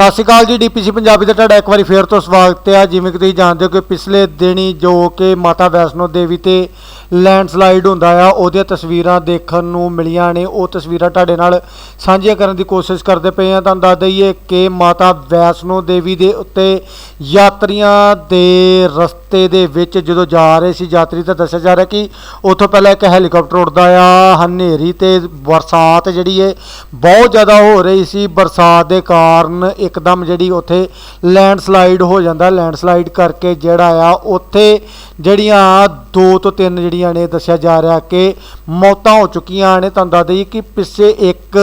ਸਤਿ ਸ਼੍ਰੀ ਅਕਾਲ ਜੀ, ਡੀਪੀਸੀ ਪੰਜਾਬੀ ਦਾ ਤੁਹਾਡਾ ਇੱਕ ਵਾਰੀ ਫੇਰ ਤੋਂ ਸਵਾਗਤ ਹੈ। ਜਿਵੇਂ ਕਿ ਤੁਸੀਂ ਜਾਣਦੇ ਹੋ ਕਿ ਪਿਛਲੇ ਦਿਨੀ ਜੋ ਕਿ ਮਾਤਾ ਵੈਸ਼ਨੋ ਦੇਵੀ ਤੇ ਲੈਂਡਸਲਾਈਡ ਹੁੰਦਾ ਆ, ਉਹਦੀਆਂ ਤਸਵੀਰਾਂ ਦੇਖਣ ਨੂੰ ਮਿਲੀਆਂ ਨੇ। ਉਹ ਤਸਵੀਰਾਂ ਤੁਹਾਡੇ ਨਾਲ ਸਾਂਝੀਆਂ ਕਰਨ ਦੀ ਕੋਸ਼ਿਸ਼ ਕਰਦੇ ਪਏ ਆ ਤੁਹਾਨੂੰ ਦੱਸ ਦਈਏ ਕਿ ਮਾਤਾ ਵੈਸ਼ਨੋ ਦੇਵੀ ਦੇ ਉੱਤੇ ਯਾਤਰੀਆਂ ਦੇ ਰਸਤੇ ਦੇ ਵਿੱਚ ਜਦੋਂ ਜਾ ਰਹੇ ਸੀ ਯਾਤਰੀ, ਤਾਂ ਦੱਸਿਆ ਜਾ ਰਿਹਾ ਕਿ ਉੱਥੋਂ ਪਹਿਲਾਂ ਇੱਕ ਹੈਲੀਕਾਪਟਰ ਉੱਡਦਾ ਆ। ਹਨੇਰੀ ਤੇ ਬਰਸਾਤ ਜਿਹੜੀ ਹੈ ਬਹੁਤ ਜ਼ਿਆਦਾ ਹੋ ਰਹੀ ਸੀ। ਬਰਸਾਤ ਦੇ ਕਾਰਨ ਇੱਕਦਮ ਜਿਹੜੀ ਉੱਥੇ ਲੈਂਡਸਲਾਈਡ ਹੋ ਜਾਂਦਾ ਲੈਂਡਸਲਾਈਡ ਕਰਕੇ ਜਿਹੜਾ ਆ ਉੱਥੇ ਜਿਹੜੀਆਂ ਦੋ ਤੋਂ ਤਿੰਨ ਜਿਹੜੀਆਂ ਨੇ ਦੱਸਿਆ ਜਾ ਰਿਹਾ ਕਿ ਮੌਤਾਂ ਹੋ ਚੁੱਕੀਆਂ ਨੇ। ਤੁਹਾਨੂੰ ਦੱਸ ਦਈਏ ਕਿ ਪਿੱਛੇ ਇੱਕ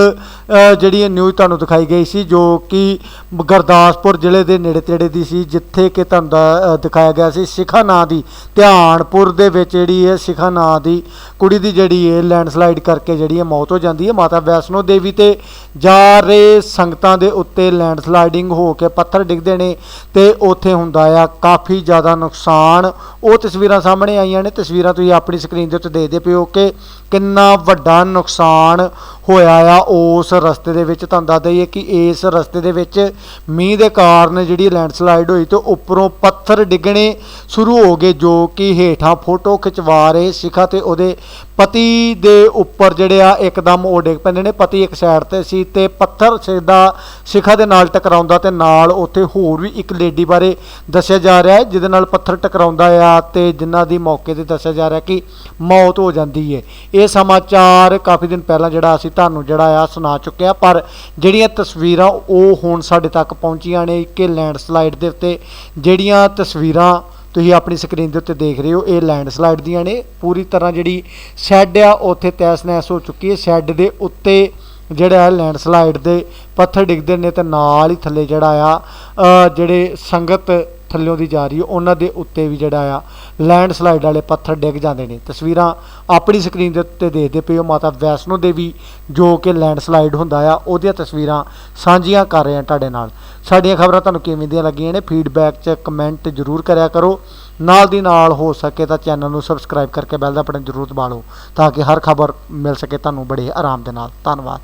ਜਿਹੜੀ ਨਿਊਜ਼ ਤੁਹਾਨੂੰ ਦਿਖਾਈ ਗਈ ਸੀ ਜੋ ਕਿ ਗੁਰਦਾਸਪੁਰ ਜ਼ਿਲ੍ਹੇ ਦੇ ਨੇੜੇ ਤੇੜੇ ਦੀ ਸੀ, ਜਿੱਥੇ ਕਿ ਤੁਹਾਨੂੰ ਦਿਖਾਇਆ ਗਿਆ ਸੀ ਸਿਖਾ ਨਾਂ ਦੀ, ਧਿਆਨਪੁਰ ਦੇ ਵਿੱਚ ਜਿਹੜੀ ਹੈ ਸਿਖਾ ਨਾਂ ਦੀ ਕੁੜੀ ਦੀ ਜਿਹੜੀ ਹੈ ਲੈਂਡਸਲਾਈਡ ਕਰਕੇ ਜਿਹੜੀ ਹੈ ਮੌਤ ਹੋ ਜਾਂਦੀ ਹੈ। ਮਾਤਾ ਵੈਸ਼ਨੋ ਦੇਵੀ ਤੇ ਜਾ ਰਹੇ ਸੰਗਤਾਂ ਦੇ ਉੱਤੇ ਲੈਂਡਸਲਾਈਡਿੰਗ ਹੋ ਕੇ ਪੱਥਰ ਡਿੱਗਦੇ ਨੇ ਤੇ ਉੱਥੇ ਹੁੰਦਾ ਆ ਕਾਫੀ ਜ਼ਿਆਦਾ ਨੁਕਸਾਨ। ਉਹ ਤਸਵੀਰਾਂ ਸਾਹਮਣੇ ਆਈਆਂ ਨੇ, ਤਸਵੀਰਾਂ ਤੁਸੀਂ ਆਪਣੀ ਸਕਰੀਨ ਦੇ ਉੱਤੇ ਦੇਖਦੇ ਪਿਓ ਕਿ ਕਿੰਨਾ ਵੱਡਾ ਨੁਕਸਾਨ ਹੋਇਆ ਆ ਉਸ ਰਸਤੇ ਦੇ ਵਿੱਚ। ਤੁਹਾਨੂੰ ਦੱਸ ਦਈਏ ਕਿ ਇਸ ਰਸਤੇ ਦੇ ਵਿੱਚ ਮੀਂਹ ਦੇ ਕਾਰਨ ਜਿਹੜੀ ਲੈਂਡਸਲਾਈਡ ਹੋਈ ਤੇ ਉੱਪਰੋਂ ਪੱਥਰ ਡਿੱਗਣੇ ਸ਼ੁਰੂ ਹੋ ਗਏ, ਜੋ ਕਿ ਹੇਠਾਂ ਫੋਟੋ ਖਿਚਵਾ ਰਹੇ ਸਿਖਾ ਤੇ ਉਹਦੇ ਪਤੀ ਦੇ ਉੱਪਰ ਜਿਹੜੇ ਆ ਇੱਕਦਮ ਉਹ ਡਿੱਗ ਪੈਂਦੇ ਨੇ। ਪਤੀ ਇੱਕ ਸਾਈਡ ਤੇ ਸੀ ਤੇ ਪੱਥਰ ਸਿੱਧਾ ਸਿਖਾ ਦੇ ਨਾਲ ਟਕਰਾਉਂਦਾ ਤੇ ਨਾਲ ਉੱਥੇ ਹੋਰ ਵੀ ਇੱਕ ਲੇਡੀ ਬਾਰੇ ਦੱਸਿਆ ਜਾ ਰਿਹਾ ਹੈ, ਜਿਹਦੇ ਨਾਲ ਪੱਥਰ ਟਕਰਾਉਂਦਾ ਆ ਤੇ ਜਿਨ੍ਹਾਂ ਦੀ ਮੌਕੇ ਤੇ ਦੱਸਿਆ ਜਾ ਰਿਹਾ ਕਿ ਮੌਤ ਹੋ ਜਾਂਦੀ ਹੈ ਇਹ ਸਮਾਚਾਰ ਕਾਫੀ ਦਿਨ ਪਹਿਲਾਂ ਜਿਹੜਾ ਅਸੀਂ ਤੁਹਾਨੂੰ ਜਿਹੜਾ ਆ ਸੁਣਾ ਚੁੱਕਿਆ ਪਰ ਜਿਹੜੀਆਂ ਤਸਵੀਰਾਂ ਉਹ ਹੁਣ ਸਾਡੇ ਤੱਕ ਪਹੁੰਚੀਆਂ ਨੇ ਕਿ ਲੈਂਡਸਲਾਈਡ ਦੇ ਉੱਤੇ ਜਿਹੜੀਆਂ ਤਸਵੀਰਾਂ ਤੁਸੀਂ ਆਪਣੀ ਸਕਰੀਨ ਦੇ ਉੱਤੇ ਦੇਖ ਰਹੇ ਹੋ, ਇਹ ਲੈਂਡਸਲਾਈਡ ਦੀਆਂ ਨੇ। ਪੂਰੀ ਤਰ੍ਹਾਂ ਜਿਹੜੀ ਸ਼ੈੱਡ ਆ ਉੱਥੇ ਤੈਸ ਨੈਸ ਹੋ ਚੁੱਕੀ ਹੈ। ਸ਼ੈੱਡ ਦੇ ਉੱਤੇ ਜਿਹੜਾ ਹੈ ਲੈਂਡਸਲਾਈਡ ਦੇ ਪੱਥਰ ਡਿੱਗਦੇ ਨੇ ਤੇ ਨਾਲ ਹੀ ਥੱਲੇ ਜਿਹੜਾ ਆ ਜਿਹੜੇ ਸੰਗਤ ਥੱਲਿਓਂ ਦੀ ਜਾ ਰਹੀ ਹੈ, ਉਹਨਾਂ ਦੇ ਉੱਤੇ ਵੀ ਜਿਹੜਾ ਆ ਲੈਂਡਸਲਾਈਡ ਵਾਲੇ ਪੱਥਰ ਡਿੱਗ ਜਾਂਦੇ ਨੇ। ਤਸਵੀਰਾਂ ਆਪਣੀ ਸਕਰੀਨ ਦੇ ਉੱਤੇ ਦੇਖਦੇ ਪਏ ਹੋ। ਮਾਤਾ ਵੈਸ਼ਨੋ ਦੇਵੀ ਜੋ ਕਿ ਲੈਂਡਸਲਾਈਡ ਹੁੰਦਾ ਆ, ਉਹਦੀਆਂ ਤਸਵੀਰਾਂ ਸਾਂਝੀਆਂ ਕਰ ਰਹੇ ਹਾਂ ਤੁਹਾਡੇ ਨਾਲ। ਸਾਡੀਆਂ ਖਬਰਾਂ ਤੁਹਾਨੂੰ ਕਿਵੇਂ ਦੀਆਂ ਲੱਗੀਆਂ ਨੇ? ਫੀਡਬੈਕ 'ਚ ਕਮੈਂਟ ਜ਼ਰੂਰ ਕਰਿਆ ਕਰੋ। ਨਾਲ ਦੀ ਨਾਲ ਹੋ ਸਕੇ ਤਾਂ ਚੈਨਲ ਨੂੰ ਸਬਸਕ੍ਰਾਈਬ ਕਰਕੇ ਬੈਲ ਦਾ ਬਟਨ ਜ਼ਰੂਰ ਦਬਾ ਲਓ, ਤਾਂ ਕਿ ਹਰ ਖਬਰ ਮਿਲ ਸਕੇ ਤੁਹਾਨੂੰ ਬੜੇ ਆਰਾਮ ਦੇ ਨਾਲ। ਧੰਨਵਾਦ।